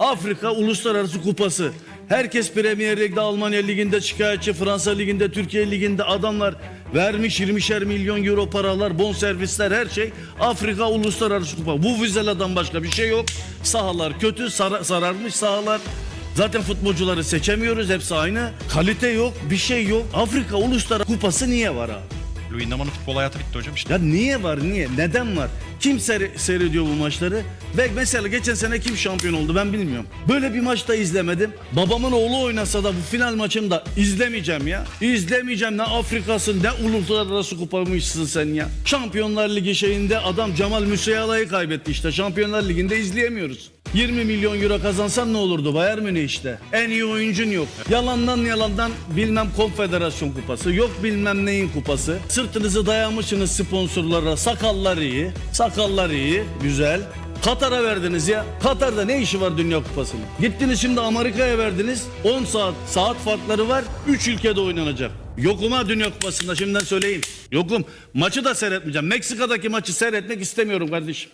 Afrika Uluslararası Kupası. Herkes Premier Lig'de, Almanya Ligi'nde şikayetçi, Fransa Ligi'nde, Türkiye Ligi'nde adamlar vermiş 20'şer milyon euro paralar, bonservisler her şey. Afrika Uluslararası Kupa. Bu vizeladan başka bir şey yok. Sahalar kötü, sara- sararmış sahalar. Zaten futbolcuları seçemiyoruz, hepsi aynı. Kalite yok, bir şey yok. Afrika Uluslararası Kupası niye var abi? Luyendama'nın futbol hayatı bitti hocam işte. Ya niye var niye? Neden var? Kim seyre- seyrediyor bu maçları? Ve mesela geçen sene kim şampiyon oldu ben bilmiyorum. Böyle bir maçta izlemedim. Babamın oğlu oynasa da bu final maçında izlemeyeceğim ya. İzlemeyeceğim ne Afrika'sın ne uluslararası kupamışsın sen ya. Şampiyonlar Ligi şeyinde adam Cemal Müseyala'yı kaybetti işte. Şampiyonlar Ligi'nde izleyemiyoruz. 20 milyon euro kazansan ne olurdu Bayern Münih işte. En iyi oyuncun yok. Yalandan yalandan bilmem konfederasyon kupası. Yok bilmem neyin kupası. Sırtınızı dayamışsınız sponsorlara. Sakallar iyi. Sakallar iyi. Güzel. Katar'a verdiniz ya. Katar'da ne işi var Dünya Kupası'nın? Gittiniz şimdi Amerika'ya verdiniz. 10 saat saat farkları var. 3 ülkede oynanacak. Yokum ha Dünya Kupası'nda şimdiden söyleyeyim. Yokum. Maçı da seyretmeyeceğim. Meksika'daki maçı seyretmek istemiyorum kardeşim.